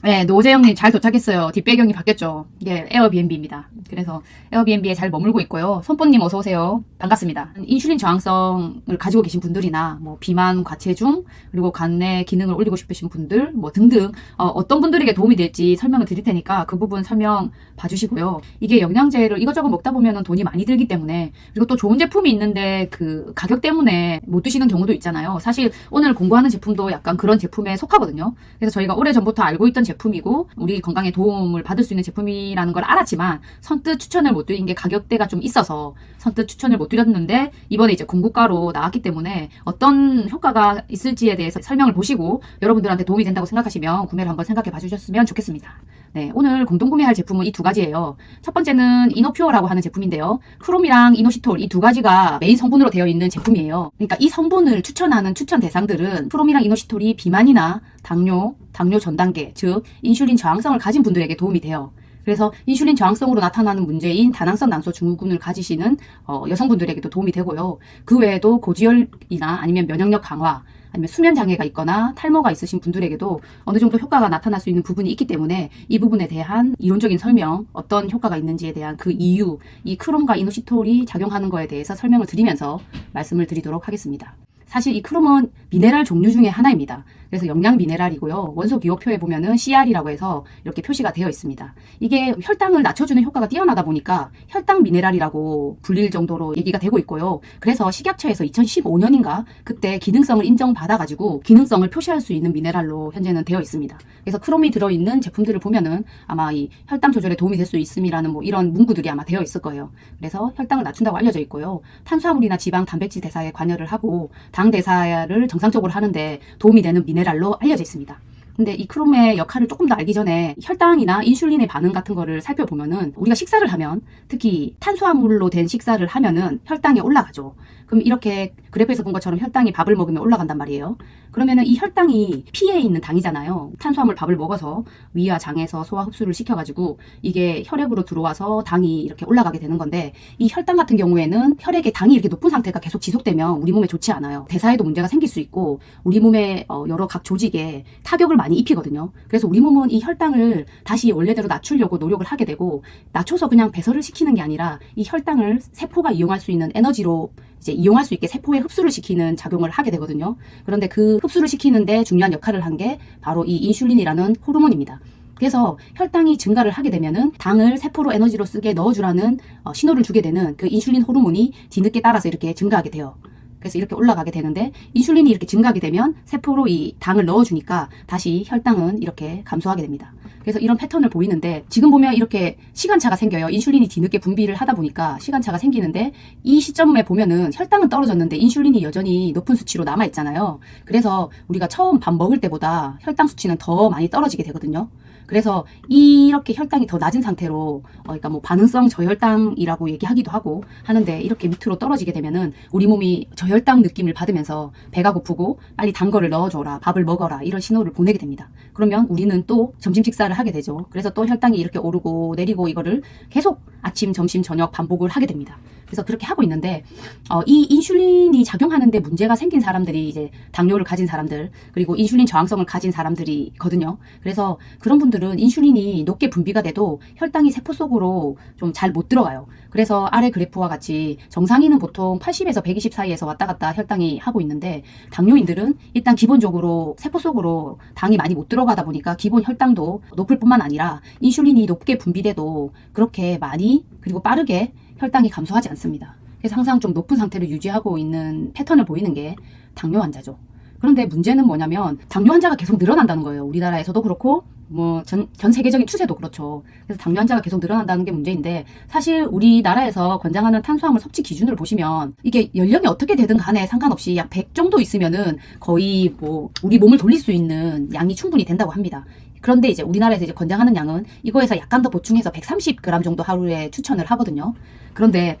네, 노재영님 잘 도착했어요. 뒷배경이 바뀌었죠. 이게 에어비앤비입니다. 그래서 에어비앤비에 잘 머물고 있고요. 손뽀님 어서 오세요. 반갑습니다. 인슐린 저항성을 가지고 계신 분들이나 뭐 비만, 과체중, 그리고 간내 기능을 올리고 싶으신 분들, 뭐 등등 어, 떤 분들에게 도움이 될지 설명을 드릴 테니까 그 부분 설명 봐주시고요. 이게 영양제를 이것저것 먹다 보면은 돈이 많이 들기 때문에 그리고 또 좋은 제품이 있는데 그 가격 때문에 못 드시는 경우도 있잖아요. 사실 오늘 공부하는 제품도 약간 그런 제품에 속하거든요. 그래서 저희가 오래 전부터 알고 있던 제품이고 우리 건강에 도움을 받을 수 있는 제품이라는 걸 알았지만 선뜻 추천을 못 드린 게 가격대가 좀 있어서 선뜻 추천을 못 드렸는데 이번에 이제 공구가로 나왔기 때문에 어떤 효과가 있을지에 대해서 설명을 보시고 여러분들한테 도움이 된다고 생각하시면 구매를 한번 생각해 봐주셨으면 좋겠습니다. 네, 오늘 공동 구매할 제품은 이 두 가지예요. 첫 번째는 이노퓨어라고 하는 제품인데요. 크롬이랑 이노시톨 이 두 가지가 메인 성분으로 되어 있는 제품이에요. 그러니까 이 성분을 추천하는 추천 대상들은 크롬이랑 이노시톨이 비만이나 당뇨, 당뇨 전 단계, 즉 인슐린 저항성을 가진 분들에게 도움이 돼요. 그래서 인슐린 저항성으로 나타나는 문제인 다낭성 난소 증후군을 가지시는 어, 여성분들에게도 도움이 되고요. 그 외에도 고지혈이나 아니면 면역력 강화, 아니면 수면 장애가 있거나 탈모가 있으신 분들에게도 어느 정도 효과가 나타날 수 있는 부분이 있기 때문에 이 부분에 대한 이론적인 설명, 어떤 효과가 있는지에 대한 그 이유, 이 크롬과 이노시톨이 작용하는 거에 대해서 설명을 드리면서 말씀을 드리도록 하겠습니다. 사실 이 크롬은 미네랄 종류 중에 하나입니다. 그래서 영양 미네랄이고요. 원소 기호표에 보면은 CR이라고 해서 이렇게 표시가 되어 있습니다. 이게 혈당을 낮춰주는 효과가 뛰어나다 보니까 혈당 미네랄이라고 불릴 정도로 얘기가 되고 있고요. 그래서 식약처에서 2015년인가 그때 기능성을 인정받아가지고 기능성을 표시할 수 있는 미네랄로 현재는 되어 있습니다. 그래서 크롬이 들어있는 제품들을 보면은 아마 이 혈당 조절에 도움이 될 수 있음이라는 뭐 이런 문구들이 아마 되어 있을 거예요. 그래서 혈당을 낮춘다고 알려져 있고요. 탄수화물이나 지방, 단백질 대사에 관여를 하고 당 대사를 정상적으로 하는데 도움이 되는 미네랄로 알려져 있습니다. 근데 이 크롬의 역할을 조금 더 알기 전에 혈당이나 인슐린의 반응 같은 거를 살펴보면은 우리가 식사를 하면 특히 탄수화물로 된 식사를 하면은 혈당이 올라가죠. 그럼 이렇게 그래프에서 본 것처럼 혈당이 밥을 먹으면 올라간단 말이에요. 그러면은 이 혈당이 피에 있는 당이잖아요. 탄수화물 밥을 먹어서 위와 장에서 소화 흡수를 시켜가지고 이게 혈액으로 들어와서 당이 이렇게 올라가게 되는 건데 이 혈당 같은 경우에는 혈액에 당이 이렇게 높은 상태가 계속 지속되면 우리 몸에 좋지 않아요. 대사에도 문제가 생길 수 있고 우리 몸의 어, 여러 각 조직에 타격을 많이 입히거든요. 그래서 우리 몸은 이 혈당을 다시 원래대로 낮추려고 노력을 하게 되고 낮춰서 그냥 배설을 시키는 게 아니라 이 혈당을 세포가 이용할 수 있는 에너지로 이제 이용할 수 있게 세포에 흡수를 시키는 작용을 하게 되거든요. 그런데 그 흡수를 시키는데 중요한 역할을 한 게 바로 이 인슐린이라는 호르몬입니다. 그래서 혈당이 증가를 하게 되면은 당을 세포로 에너지로 쓰게 넣어주라는 어, 신호를 주게 되는 그 인슐린 호르몬이 뒤늦게 따라서 이렇게 증가하게 돼요. 그래서 이렇게 올라가게 되는데 인슐린이 이렇게 증가하게 되면 세포로 이 당을 넣어주니까 다시 혈당은 이렇게 감소하게 됩니다. 그래서 이런 패턴을 보이는데 지금 보면 이렇게 시간차가 생겨요. 인슐린이 뒤늦게 분비를 하다 보니까 시간차가 생기는데 이 시점에 보면은 혈당은 떨어졌는데 인슐린이 여전히 높은 수치로 남아 있잖아요. 그래서 우리가 처음 밥 먹을 때보다 혈당 수치는 더 많이 떨어지게 되거든요. 그래서 이렇게 혈당이 더 낮은 상태로 어, 그러니까 뭐 반응성 저혈당이라고 얘기하기도 하고 하는데 이렇게 밑으로 떨어지게 되면은 우리 몸이 저혈당 느낌을 받으면서 배가 고프고 빨리 단 거를 넣어줘라 밥을 먹어라 이런 신호를 보내게 됩니다. 그러면 우리는 또 점심 식사를 하게 되죠. 그래서 또 혈당이 이렇게 오르고 내리고 이거를 계속 아침, 점심, 저녁 반복을 하게 됩니다. 그래서 그렇게 하고 있는데 어, 이 인슐린이 작용하는데 문제가 생긴 사람들이 이제 당뇨를 가진 사람들 그리고 인슐린 저항성을 가진 사람들이거든요. 그래서 그런 분들은 인슐린이 높게 분비가 돼도 혈당이 세포 속으로 좀 잘 못 들어가요. 그래서 아래 그래프와 같이 정상인은 보통 80에서 120 사이에서 왔다 갔다 혈당이 하고 있는데 당뇨인들은 일단 기본적으로 세포 속으로 당이 많이 못 들어가다 보니까 기본 혈당도 높을 뿐만 아니라 인슐린이 높게 분비돼도 그렇게 많이 그리고 빠르게 혈당이 감소하지 않습니다. 그래서 항상 좀 높은 상태를 유지하고 있는 패턴을 보이는 게 당뇨 환자죠. 그런데 문제는 뭐냐면 당뇨 환자가 계속 늘어난다는 거예요. 우리나라에서도 그렇고 뭐전 전 세계적인 추세도 그렇죠. 그래서 당뇨 환자가 계속 늘어난다는 게 문제인데 사실 우리나라에서 권장하는 탄수화물 섭취 기준을 보시면 이게 연령이 어떻게 되든 간에 상관없이 약 100 정도 있으면은 거의 뭐 우리 몸을 돌릴 수 있는 양이 충분히 된다고 합니다. 그런데 이제 우리나라에서 이제 권장하는 양은 이거에서 약간 더 보충해서 130g 정도 하루에 추천을 하거든요. 그런데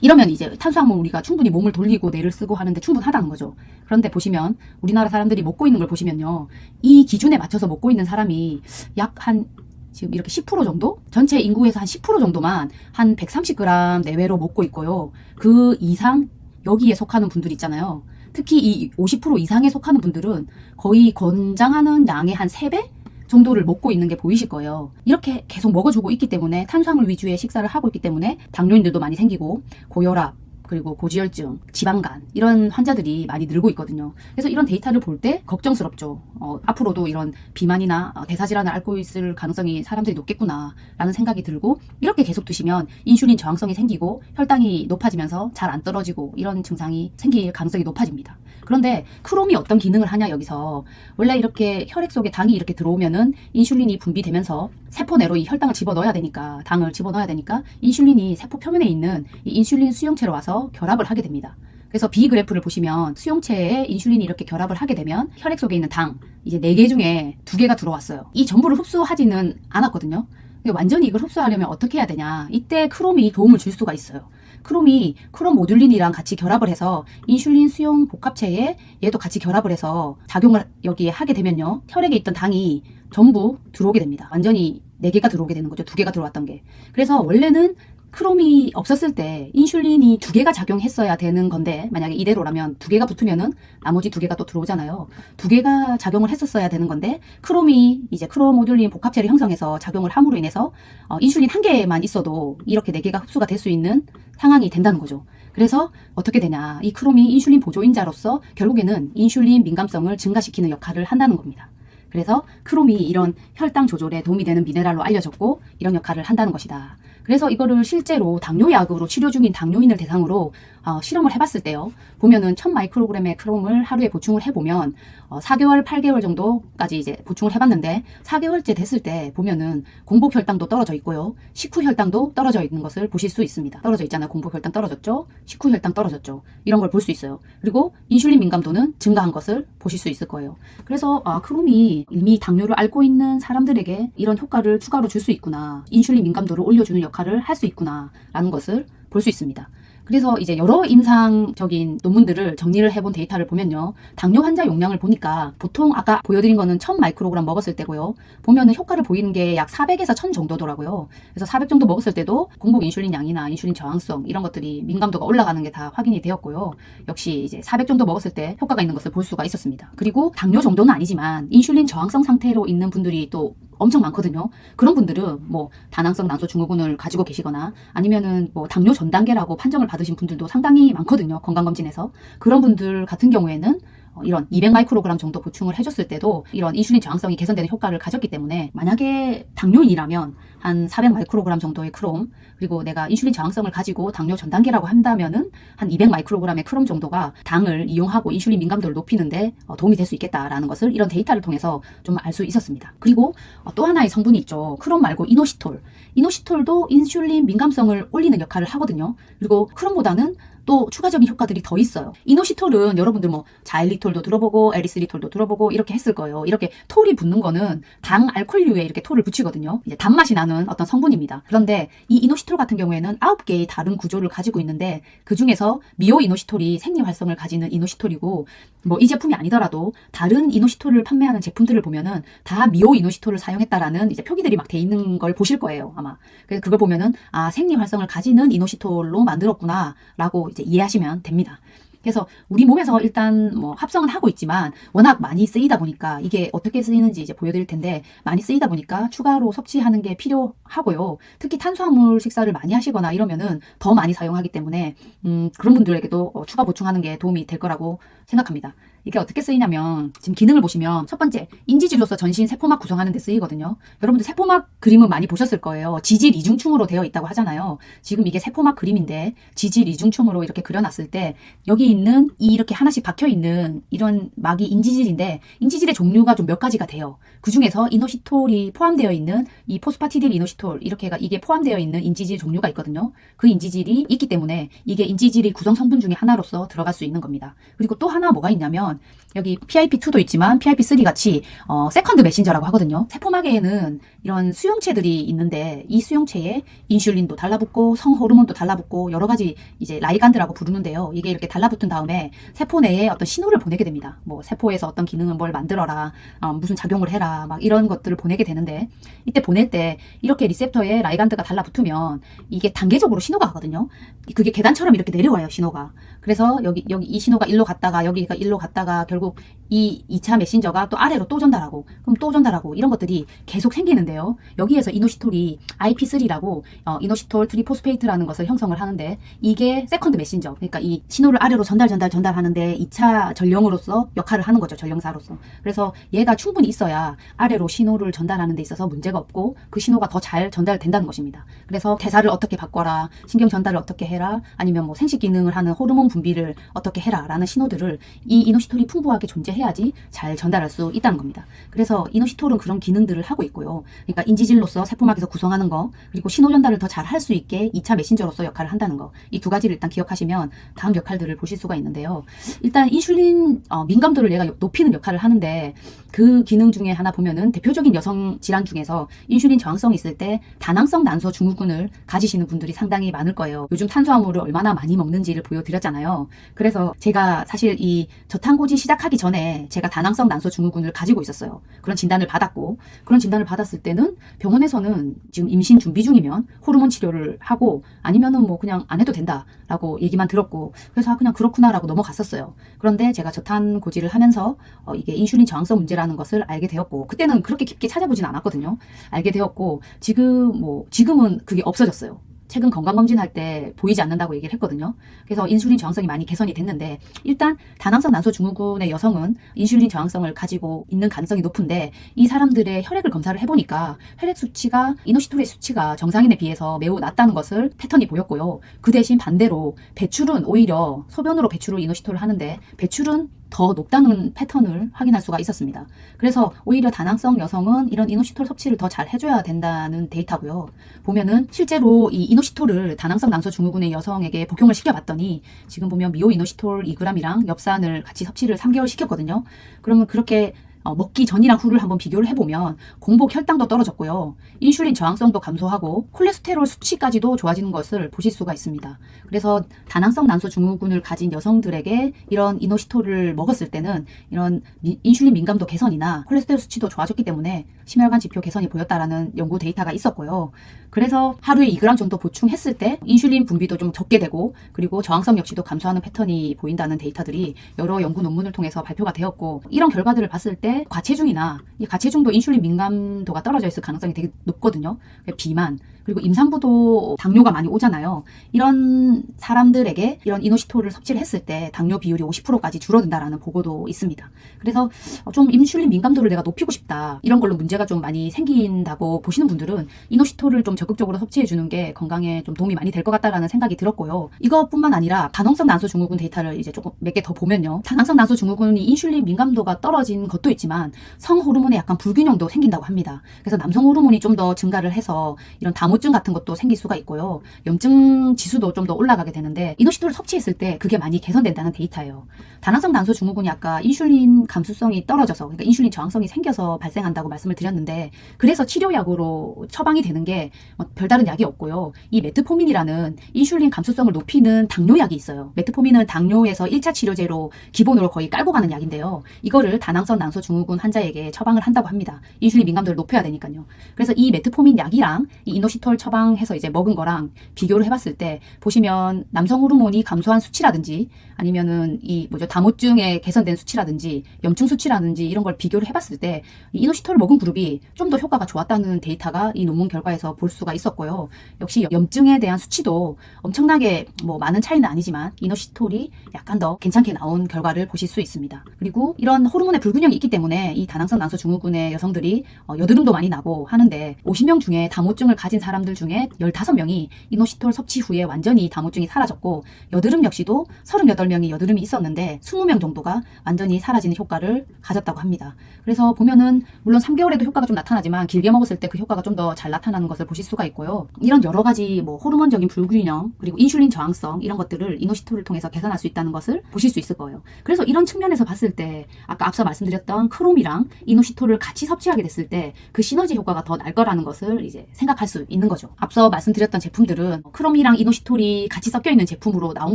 이러면 이제 탄수화물 우리가 충분히 몸을 돌리고 뇌를 쓰고 하는데 충분하다는 거죠. 그런데 보시면 우리나라 사람들이 먹고 있는 걸 보시면요. 이 기준에 맞춰서 먹고 있는 사람이 약 한 지금 이렇게 10% 정도? 전체 인구에서 한 10% 정도만 한 130g 내외로 먹고 있고요. 그 이상 여기에 속하는 분들 있잖아요. 특히 이 50% 이상에 속하는 분들은 거의 권장하는 양의 한 3배? 정도를 먹고 있는 게 보이실 거예요. 이렇게 계속 먹어주고 있기 때문에 탄수화물 위주의 식사를 하고 있기 때문에 당뇨인들도 많이 생기고 고혈압, 그리고 고지혈증, 지방간 이런 환자들이 많이 늘고 있거든요. 그래서 이런 데이터를 볼 때 걱정스럽죠. 어, 앞으로도 이런 비만이나 어, 대사질환을 앓고 있을 가능성이 사람들이 높겠구나라는 생각이 들고 이렇게 계속 드시면 인슐린 저항성이 생기고 혈당이 높아지면서 잘 안 떨어지고 이런 증상이 생길 가능성이 높아집니다. 그런데 크롬이 어떤 기능을 하냐 여기서 원래 이렇게 혈액 속에 당이 이렇게 들어오면은 인슐린이 분비되면서 세포 내로 이 혈당을 집어넣어야 되니까 당을 집어넣어야 되니까 인슐린이 세포 표면에 있는 이 인슐린 수용체로 와서 결합을 하게 됩니다. 그래서 B 그래프를 보시면 수용체에 인슐린이 이렇게 결합을 하게 되면 혈액 속에 있는 당 이제 4개 중에 2개가 들어왔어요. 이 전부를 흡수하지는 않았거든요. 완전히 이걸 흡수하려면 어떻게 해야 되냐? 이때 크롬이 도움을 줄 수가 있어요. 크롬이 크롬 모듈린이랑 같이 결합을 해서 인슐린 수용 복합체에 얘도 같이 결합을 해서 작용을 여기에 하게 되면요. 혈액에 있던 당이 전부 들어오게 됩니다. 완전히 4개가 들어오게 되는 거죠. 2개가 들어왔던 게. 그래서 원래는 크롬이 없었을 때 인슐린이 두 개가 작용했어야 되는 건데 만약에 이대로라면 두 개가 붙으면은 나머지 두 개가 또 들어오잖아요. 두 개가 작용을 했었어야 되는 건데 크롬이 이제 크로모듈린 복합체를 형성해서 작용을 함으로 인해서 어, 인슐린 한 개만 있어도 이렇게 네 개가 흡수가 될 수 있는 상황이 된다는 거죠. 그래서 어떻게 되냐? 이 크롬이 인슐린 보조인자로서 결국에는 인슐린 민감성을 증가시키는 역할을 한다는 겁니다. 그래서 크롬이 이런 혈당 조절에 도움이 되는 미네랄로 알려졌고 이런 역할을 한다는 것이다. 그래서 이거를 실제로 당뇨약으로 치료 중인 당뇨인을 대상으로 어, 실험을 해봤을 때요. 보면은 1000 마이크로그램의 크롬을 하루에 보충을 해보면 어, 4개월, 8개월 정도까지 이제 보충을 해봤는데 4개월째 됐을 때 보면은 공복 혈당도 떨어져 있고요. 식후 혈당도 떨어져 있는 것을 보실 수 있습니다. 떨어져 있잖아요. 공복 혈당 떨어졌죠. 식후 혈당 떨어졌죠. 이런 걸 볼 수 있어요. 그리고 인슐린 민감도는 증가한 것을 보실 수 있을 거예요. 그래서 아, 크롬이 이미 당뇨를 앓고 있는 사람들에게 이런 효과를 추가로 줄 수 있구나. 인슐린 민감도를 올려주는 역할을 할 수 있구나라는 것을 볼 수 있습니다. 그래서 이제 여러 임상적인 논문들을 정리를 해본 데이터를 보면요. 당뇨 환자 용량을 보니까 보통 아까 보여드린 거는 1000 마이크로그램 먹었을 때고요. 보면은 효과를 보이는 게 약 400에서 1000 정도더라고요. 그래서 400 정도 먹었을 때도 공복 인슐린 양이나 인슐린 저항성 이런 것들이 민감도가 올라가는 게 다 확인이 되었고요. 역시 이제 400 정도 먹었을 때 효과가 있는 것을 볼 수가 있었습니다. 그리고 당뇨 정도는 아니지만 인슐린 저항성 상태로 있는 분들이 또 엄청 많거든요. 그런 분들은 뭐 다낭성 난소 증후군을 가지고 계시거나 아니면은 뭐 당뇨 전 단계라고 판정을 받으신 분들도 상당히 많거든요. 건강검진에서. 그런 분들 같은 경우에는 어, 이런 200 마이크로그램 정도 보충을 해줬을 때도 이런 인슐린 저항성이 개선되는 효과를 가졌기 때문에 만약에 당뇨인이라면 한 400 마이크로그램 정도의 크롬 그리고 내가 인슐린 저항성을 가지고 당뇨 전 단계라고 한다면은 한 200 마이크로그램의 크롬 정도가 당을 이용하고 인슐린 민감도를 높이는데 어, 도움이 될 수 있겠다라는 것을 이런 데이터를 통해서 좀 알 수 있었습니다. 그리고 어, 또 하나의 성분이 있죠. 크롬 말고 이노시톨. 이노시톨도 인슐린 민감성을 올리는 역할을 하거든요. 그리고 크롬보다는 또 추가적인 효과들이 더 있어요. 이노시톨은 여러분들 뭐 자일리톨도 들어보고 에리스리톨도 들어보고 이렇게 했을 거예요. 이렇게 톨이 붙는 거는 당 알코올류에 이렇게 톨을 붙이거든요. 이제 단맛이 나는 어떤 성분입니다. 그런데 이 이노시톨 같은 경우에는 9개의 다른 구조를 가지고 있는데 그 중에서 미오 이노시톨이 생리 활성을 가지는 이노시톨이고 뭐 이 제품이 아니더라도 다른 이노시톨을 판매하는 제품들을 보면은 다 미오 이노시톨을 사용했다라는 이제 표기들이 막 돼 있는 걸 보실 거예요 아마 그래서 그걸 보면은 아 생리 활성을 가지는 이노시톨로 만들었구나라고 이제 이해하시면 됩니다. 그래서 우리 몸에서 일단 뭐 합성은 하고 있지만 워낙 많이 쓰이다 보니까 이게 어떻게 쓰이는지 이제 보여드릴 텐데 많이 쓰이다 보니까 추가로 섭취하는 게 필요하고요. 특히 탄수화물 식사를 많이 하시거나 이러면은 더 많이 사용하기 때문에 음, 그런 분들에게도 어, 추가 보충하는 게 도움이 될 거라고 생각합니다. 이게 어떻게 쓰이냐면 지금 기능을 보시면 첫 번째 인지질로서 전신 세포막 구성하는 데 쓰이거든요. 여러분들 세포막 그림은 많이 보셨을 거예요. 지질 이중충으로 되어 있다고 하잖아요. 지금 이게 세포막 그림인데 지질 이중충으로 이렇게 그려놨을 때 여기 있는 이 이렇게 하나씩 박혀 있는 이런 막이 인지질인데 인지질의 종류가 좀 몇 가지가 돼요. 그 중에서 이노시톨이 포함되어 있는 이 포스파티딜 이노시톨 이렇게가 이게 포함되어 있는 인지질 종류가 있거든요. 그 인지질이 있기 때문에 이게 인지질이 구성 성분 중에 하나로서 들어갈 수 있는 겁니다. 그리고 또 하나 뭐가 있냐면 여기 PIP2도 있지만 PIP3 같이 어, 세컨드 메신저라고 하거든요. 세포막에는 이런 수용체들이 있는데 이 수용체에 인슐린도 달라붙고 성호르몬도 달라붙고 여러 가지 이제 라이간드라고 부르는데요. 이게 이렇게 달라붙은 다음에 세포 내에 어떤 신호를 보내게 됩니다. 뭐 세포에서 어떤 기능을 뭘 만들어라, 어, 무슨 작용을 해라, 막 이런 것들을 보내게 되는데 이때 보낼 때 이렇게 리셉터에 라이간드가 달라붙으면 이게 단계적으로 신호가 가거든요. 그게 계단처럼 이렇게 내려와요 신호가. 그래서 여기 여기 이 신호가 일로 갔다가 여기가 일로 갔다가 결국 이 2차 메신저가 또 아래로 또 전달하고 그럼 또 전달하고 이런 것들이 계속 생기는데 요. 여기에서 이노시톨이 IP3라고 어, 이노시톨 트리포스페이트라는 것을 형성을 하는데 이게 세컨드 메신저 그러니까 이 신호를 아래로 전달 전달 전달하는데 2차 전령으로서 역할을 하는 거죠. 전령사로서. 그래서 얘가 충분히 있어야 아래로 신호를 전달하는 데 있어서 문제가 없고 그 신호가 더 잘 전달된다는 것입니다. 그래서 대사를 어떻게 바꿔라, 신경 전달을 어떻게 해라, 아니면 뭐 생식 기능을 하는 호르몬 분비를 어떻게 해라라는 신호들을 이 이노시톨이 풍부하게 존재해야지 잘 전달할 수 있다는 겁니다. 그래서 이노시톨은 그런 기능들을 하고 있고요. 그러니까 인지질로서 세포막에서 구성하는 거, 그리고 신호 전달을 더 잘 할 수 있게 2차 메신저로서 역할을 한다는 거. 이 두 가지를 일단 기억하시면 다음 역할들을 보실 수가 있는데요. 일단 인슐린 어, 민감도를 얘가 높이는 역할을 하는데 그 기능 중에 하나 보면은 대표적인 여성 질환 중에서 인슐린 저항성이 있을 때 다낭성 난소 증후군을 가지시는 분들이 상당히 많을 거예요. 요즘 탄수화물을 얼마나 많이 먹는지를 보여드렸잖아요. 그래서 제가 사실 이 저탄고지 시작하기 전에 제가 다낭성 난소 증후군을 가지고 있었어요. 그런 진단을 받았고 그런 진단을 받았을 때는 병원에서는 지금 임신 준비 중이면 호르몬 치료를 하고 아니면은 뭐 그냥 안 해도 된다라고 얘기만 들었고 그래서 아, 그냥 그렇구나라고 넘어갔었어요. 그런데 제가 저탄 고지를 하면서 어, 이게 인슐린 저항성 문제라는 것을 알게 되었고 그때는 그렇게 깊게 찾아보진 않았거든요. 알게 되었고 지금 뭐 지금은 그게 없어졌어요. 최근 건강검진할 때 보이지 않는다고 얘기를 했거든요. 그래서 인슐린 저항성이 많이 개선이 됐는데 일단 다낭성 난소 증후군의 여성은 인슐린 저항성을 가지고 있는 가능성이 높은데 이 사람들의 혈액을 검사를 해보니까 혈액 수치가 이노시톨의 수치가 정상인에 비해서 매우 낮다는 것을 패턴이 보였고요. 그 대신 반대로 배출은 오히려 소변으로 배출을 이노시톨을 하는데 배출은 더 높다는 패턴을 확인할 수가 있었습니다. 그래서 오히려 다낭성 여성은 이런 이노시톨 섭취를 더 잘 해줘야 된다는 데이터고요. 보면은 실제로 이 이노시톨을 다낭성 난소 증후군의 여성에게 복용을 시켜봤더니 지금 보면 미오 이노시톨 2g이랑 엽산을 같이 섭취를 3개월 시켰거든요. 그러면 그렇게 어, 먹기 전이랑 후를 한번 비교를 해보면 공복 혈당도 떨어졌고요. 인슐린 저항성도 감소하고 콜레스테롤 수치까지도 좋아지는 것을 보실 수가 있습니다. 그래서 다낭성 난소 증후군을 가진 여성들에게 이런 이노시톨을 먹었을 때는 이런 미- 인슐린 민감도 개선이나 콜레스테롤 수치도 좋아졌기 때문에 심혈관 지표 개선이 보였다라는 연구 데이터가 있었고요. 그래서 하루에 2g 정도 보충했을 때 인슐린 분비도 좀 적게 되고 그리고 저항성 역시도 감소하는 패턴이 보인다는 데이터들이 여러 연구 논문을 통해서 발표가 되었고 이런 결과들을 봤을 때 과체중이나 이 과체중도 인슐린 민감도가 떨어져 있을 가능성이 되게 높거든요. 비만 그리고 임산부도 당뇨가 많이 오잖아요. 이런 사람들에게 이런 이노시톨을 섭취를 했을 때 당뇨 비율이 50%까지 줄어든다라는 보고도 있습니다. 그래서 좀 인슐린 민감도를 내가 높이고 싶다. 이런 걸로 문제가 좀 많이 생긴다고 보시는 분들은 이노시톨을 좀 적극적으로 섭취해 주는 게 건강에 좀 도움이 많이 될 것 같다라는 생각이 들었고요. 이것뿐만 아니라 다낭성 난소 증후군 데이터를 이제 조금 몇 개 더 보면요. 다낭성 난소 증후군이 인슐린 민감도가 떨어진 것도 있지만 성 호르몬에 약간 불균형도 생긴다고 합니다. 그래서 남성 호르몬이 좀 더 증가를 해서 이런 다모증 같은 것도 생길 수가 있고요. 염증 지수도 좀 더 올라가게 되는데 이노시톨을 섭취했을 때 그게 많이 개선된다는 데이터예요. 다낭성 난소 증후군이 아까 인슐린 감수성이 떨어져서 그러니까 인슐린 저항성이 생겨서 발생한다고 말씀을 드렸는데 그래서 치료약으로 처방이 되는 게뭐 별다른 약이 없고요. 이 메트포민이라는 인슐린 감수성을 높이는 당뇨약이 있어요. 메트포민은 당뇨에서 1차 치료제로 기본으로 거의 깔고 가는 약인데요. 이거를 다낭성 난소 증후군 환자에게 처방을 한다고 합니다. 인슐린 민감도를 높여야 되니까요. 그래서 이 메트포민 약이랑 이 이노시톨 처방해서 이제 먹은 거랑 비교를 해봤을 때 보시면 남성 호르몬이 감소한 수치라든지 아니면은 이 뭐죠 다모증에 개선된 수치라든지 염증 수치라든지 이런 걸 비교를 해봤을 때 이 이노시톨을 먹은 그룹이 좀 더 효과가 좋았다는 데이터가 이 논문 결과에서 볼수 가 있었고요. 역시 염증에 대한 수치도 엄청나게 뭐 많은 차이는 아니지만 이노시톨이 약간 더 괜찮게 나온 결과를 보실 수 있습니다. 그리고 이런 호르몬의 불균형이 있기 때문에 이 다낭성 난소 증후군의 여성들이 어, 여드름도 많이 나고 하는데 50명 중에 다모증을 가진 사람들 중에 15명이 이노시톨 섭취 후에 완전히 다모증이 사라졌고 여드름 역시도 38명이 여드름이 있었는데 20명 정도가 완전히 사라지는 효과를 가졌다고 합니다. 그래서 보면은 물론 3개월에도 효과가 좀 나타나지만 길게 먹었을 때 그 효과가 좀 더 잘 나타나는 것을 보실 수가 있고요. 이런 여러 가지 뭐 호르몬적인 불균형 그리고 인슐린 저항성 이런 것들을 이노시톨을 통해서 개선할 수 있다는 것을 보실 수 있을 거예요. 그래서 이런 측면에서 봤을 때 아까 앞서 말씀드렸던 크롬이랑 이노시톨을 같이 섭취하게 됐을 때 그 시너지 효과가 더 날 거라는 것을 이제 생각할 수 있는 거죠. 앞서 말씀드렸던 제품들은 크롬이랑 이노시톨이 같이 섞여 있는 제품으로 나온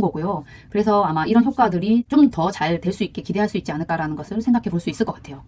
거고요. 그래서 아마 이런 효과들이 좀 더 잘 될 수 있게 기대할 수 있지 않을까라는 것을 생각해 볼 수 있을 것 같아요.